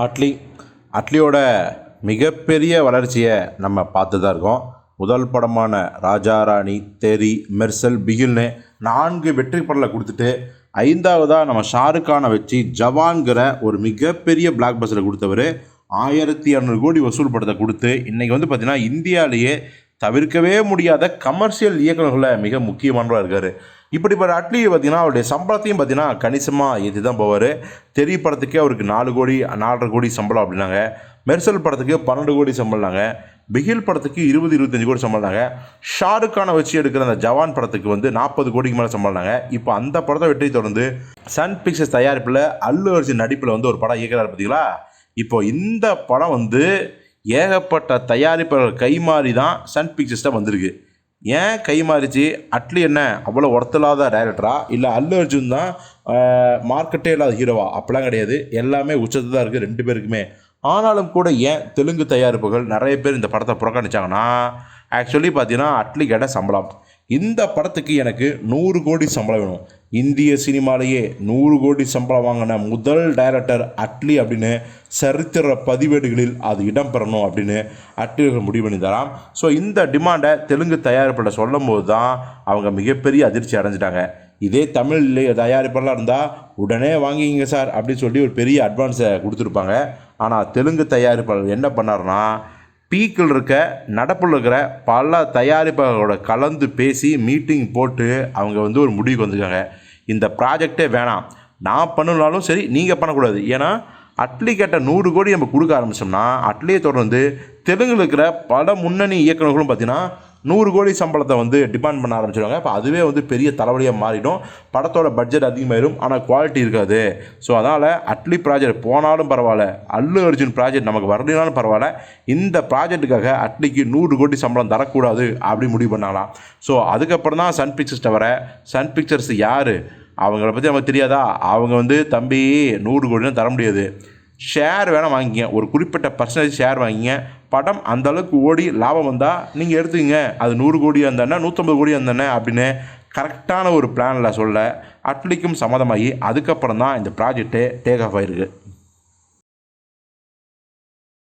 அட்லி. அட்லியோட மிகப்பெரிய வளர்ச்சியை நம்ம பார்த்து தான் இருக்கோம். முதல் படமான ராஜா ராணி தேரி மெர்சல் பிகில்னு நான்கு வெற்றி படலை கொடுத்துட்டு ஐந்தாவதாக நம்ம ஷாருக்கானை வச்சு ஜவான்கிற ஒரு மிகப்பெரிய பிளாக் பஸ்ஸில் கொடுத்தவர். ஆயிரத்தி இரநூறு கோடி வசூல் படத்தை கொடுத்து இன்றைக்கி வந்து பார்த்திங்கன்னா இந்தியாவிலேயே தவிர்க்கவே முடியாத கமர்ஷியல் இயக்குநர்களில் மிக முக்கியமானவராக இருக்கார். இப்படிப்பட்ட அட்லி பார்த்தீங்கன்னா அவருடைய சம்பளத்தையும் பார்த்தீங்கன்னா கணிசமாக ஏற்றி தான் போவார். தெரிய படத்துக்கே அவருக்கு நாலு கோடி நாலரை கோடி சம்பளம் அப்படின்னாங்க. மெர்சல் படத்துக்கு பன்னெண்டு கோடி சம்பளம்னாங்க. பிகில் படத்துக்கு இருபது இருபத்தஞ்சு கோடி சம்பளம்னாங்க. ஷாருக் கானை வச்சு எடுக்கிற அந்த ஜவான் படத்துக்கு வந்து நாற்பது கோடிக்கு மேலே சம்பளம்னாங்க. இப்போ அந்த படத்தை வெற்றி தொடர்ந்து சன் பிக்சர்ஸ் தயாரிப்பில் அல்லு அர்ஜுன் நடிப்பில் வந்து ஒரு படம் இயக்கிறார் பார்த்தீங்களா இப்போ இந்த படம் வந்து ஏகப்பட்ட தயாரிப்பாளர்கள் கைமாறி தான் சன் பிக்சர்ஸ்ட்டாக வந்திருக்கு. ஏன் கை மாறிச்சு? அட்லி என்ன? அவ்வளோ ஒருத்தலாத டேரக்டரா இல்லை அல்லு அர்ஜுன் தான் மார்க்கெட்டே இல்லாத ஹீரோவா அப்படிலாம் கிடையாது. எல்லாமே உச்சத்து தான் இருக்குது ரெண்டு பேருக்குமே. ஆனாலும் கூட ஏன் தெலுங்கு தயாரிப்புகள் நிறைய பேர் இந்த படத்தை புறக்கணிச்சாங்கன்னா ஆக்சுவலி பார்த்தீங்கன்னா அட்லி கேட்ட சம்பளம். இந்த படத்துக்கு எனக்கு நூறு கோடி சம்பளம் வேணும். இந்திய சினிமாலேயே நூறு கோடி சம்பளம் வாங்கின முதல் டைரக்டர் அட்லி அப்படின்னு சரித்திர பதிவேடுகளில் அது இடம்பெறணும் அப்படின்னு அட்லிகள் முடிவு பண்ணிதாராம் ஸோ இந்த டிமாண்டை தெலுங்கு தயாரிப்பில் சொல்லும் போது தான் அவங்க மிகப்பெரிய அதிர்ச்சி அடைஞ்சிட்டாங்க. இதே தமிழ் தயாரிப்பெல்லாம் இருந்தால் உடனே வாங்கிங்க சார் அப்படின்னு சொல்லி ஒரு பெரிய அட்வான்ஸை கொடுத்துருப்பாங்க. ஆனால் தெலுங்கு தயாரிப்பாளர் என்ன பண்ணாருன்னா பீக்கில் இருக்க நடப்பில் இருக்கிற பல தயாரிப்பாளர்களோட கலந்து பேசி மீட்டிங் போட்டு அவங்க வந்து ஒரு முடிவுக்கு வந்திருக்காங்க. இந்த ப்ராஜெக்டே வேணாம். நான் பண்ணனாலும் சரி நீங்கள் பண்ணக்கூடாது. ஏன்னா அட்லி கேட்ட நூறு கோடி நம்ம கொடுக்க ஆரம்பித்தோம்னா அட்லியை தொடர்ந்து தெலுங்கில் இருக்கிற பல முன்னணி இயக்குநர்களும் பார்த்தீங்கன்னா நூறு கோடி சம்பளத்தை வந்து டிமாண்ட் பண்ண ஆரம்பிச்சிடுவாங்க இப்போ அதுவே வந்து பெரிய தலைவலியாக மாறிடும். படத்தோட பட்ஜெட் அதிகமாயிடும் ஆனால் குவாலிட்டி இருக்காது. ஸோ அதனால் அட்லி ப்ராஜெக்ட் போனாலும் பரவாயில்ல. அல்லு அர்ஜுன் ப்ராஜெக்ட் நமக்கு வரலினாலும் பரவாயில்ல. இந்த ப்ராஜெக்ட்டுக்காக அட்லிக்கு நூறு கோடி சம்பளம் தரக்கூடாது அப்படி முடிவு பண்ணாங்களாம். ஸோ அதுக்கப்புறம் தான் சன் பிக்சர்ஸ் தவிர சன் பிக்சர்ஸ் யார்? அவங்கள பற்றி நமக்கு தெரியாதா? அவங்க வந்து தம்பி நூறு கோடிலாம் தர முடியாது. ஷேர் வேணால் வாங்கிங்க. ஒரு குறிப்பிட்ட பர்சன்டேஜ் ஷேர் வாங்கிங்க. படம் அந்தளவுக்கு ஓடி லாபம் வந்தால் நீங்கள் எடுத்துக்கங்க. அது நூறு கோடியாக இருந்தானே நூற்றம்பது கோடியாக இருந்தானே அப்படின்னு கரெக்டான ஒரு பிளானில் சொல்ல அட்லிக்கும் சம்மதமாகி அதுக்கப்புறம் தான் இந்த ப்ராஜெக்ட்டு டேக் ஆஃப் ஆயிருக்கு.